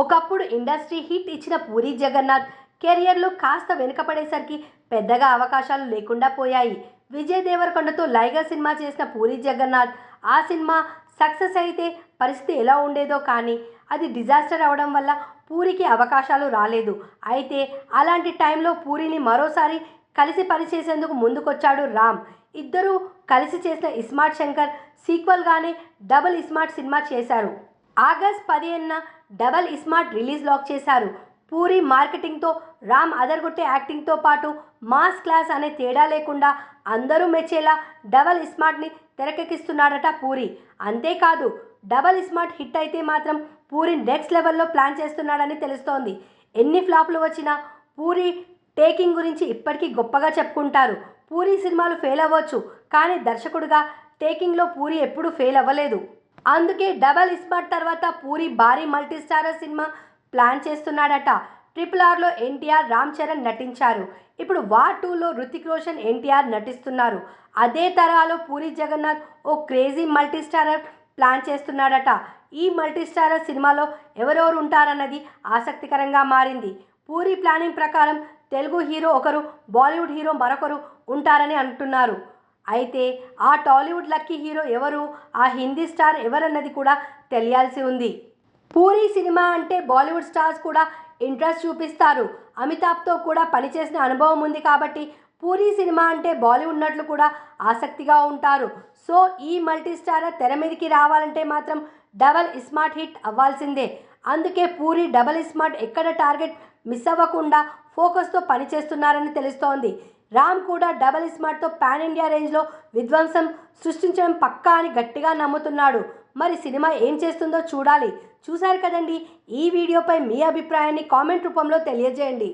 ఒకప్పుడు industry hit ఇచ్చిన పూరి జగన్నాథ్ కెరియర్లో కాస్త వెనుకపడేసరికి పెద్దగా అవకాశాలు లేకుండా పోయాయి. విజయ్ దేవరకొండతో లైగర్ సినిమా చేసిన పూరి జగన్నాథ్ ఆ సినిమా సక్సెస్ అయితే పరిస్థితి ఎలా ఉండేదో కానీ అది డిజాస్టర్ అవడం వల్ల పూరికి అవకాశాలు రాలేదు. అయితే అలాంటి టైంలో పూరిని మరోసారి కలిసి పనిచేసేందుకు ముందుకొచ్చాడు రామ్. ఇద్దరూ కలిసి చేసిన ఇస్మార్ట్ శంకర్ సీక్వల్గానే డబుల్ ఇస్మార్ట్ సినిమా చేశారు. ఆగస్ట్ పదిహేనున డబల్ ఇస్మార్ట్ రిలీజ్ లాక్ చేశారు. పూరి మార్కెటింగ్తో రామ్ అదర్గొట్టే యాక్టింగ్తో పాటు మాస్ క్లాస్ అనే తేడా లేకుండా అందరూ మెచ్చేలా డబల్ ఇస్మార్ట్ని తెరకెక్కిస్తున్నాడట పూరి. అంతేకాదు డబల్ ఇస్మార్ట్ హిట్ అయితే మాత్రం పూరి నెక్స్ట్ లెవెల్లో ప్లాన్ చేస్తున్నాడని తెలుస్తోంది. ఎన్ని ఫ్లాప్లు వచ్చినా పూరి టేకింగ్ గురించి ఇప్పటికీ గొప్పగా చెప్పుకుంటారు. పూరి సినిమాలు ఫెయిల్ అవ్వచ్చు కానీ దర్శకుడిగా టేకింగ్లో పూరి ఎప్పుడూ ఫెయిల్ అవ్వలేదు. అందుకే డబల్ ఇస్మార్ట్ తర్వాత పూరి భారీ మల్టీస్టారర్ సినిమా ప్లాన్ చేస్తున్నాడట. ట్రిపుల్ ఆర్లో ఎన్టీఆర్ రామ్ చరణ్ నటించారు. ఇప్పుడు వార్ టూలో రుతిక్ రోషన్ ఎన్టీఆర్ నటిస్తున్నారు. అదే తరాలో పూరి జగన్నాథ్ ఓ క్రేజీ మల్టీస్టారర్ ప్లాన్ చేస్తున్నాడట. ఈ మల్టీస్టారర్ సినిమాలో ఎవరెవరు ఉంటారన్నది ఆసక్తికరంగా మారింది. పూరి ప్లానింగ్ ప్రకారం తెలుగు హీరో ఒకరు బాలీవుడ్ హీరో మరొకరు ఉంటారని అంటున్నారు. అయితే ఆ టాలీవుడ్ లక్కీ హీరో ఎవరు? ఆ హిందీ స్టార్ ఎవరన్నది కూడా తెలియాల్సి ఉంది. పూరి సినిమా అంటే బాలీవుడ్ స్టార్స్ కూడా ఇంట్రెస్ట్ చూపిస్తారు. అమితాబ్తో కూడా పనిచేసిన అనుభవం ఉంది కాబట్టి పూరి సినిమా అంటే బాలీవుడ్ నటులు కూడా ఆసక్తిగా ఉంటారు. సో ఈ మల్టీస్టారర్ తెర మీదకి రావాలంటే మాత్రం డబల్ స్మార్ట్ హిట్ అవ్వాల్సిందే. అందుకే పూరి డబల్ స్మార్ట్ ఎక్కడ టార్గెట్ మిస్ అవ్వకుండా ఫోకస్తో పనిచేస్తున్నారని తెలుస్తోంది. రామ్ కూడా డబల్ స్మార్ట్తో పాన్ ఇండియా రేంజ్లో విధ్వంసం సృష్టించడం పక్కా అని గట్టిగా నమ్ముతున్నాడు. మరి సినిమా ఏం చేస్తుందో చూడాలి. చూశారు కదండి? ఈ వీడియోపై మీ అభిప్రాయాన్ని కామెంట్ రూపంలో తెలియజేయండి.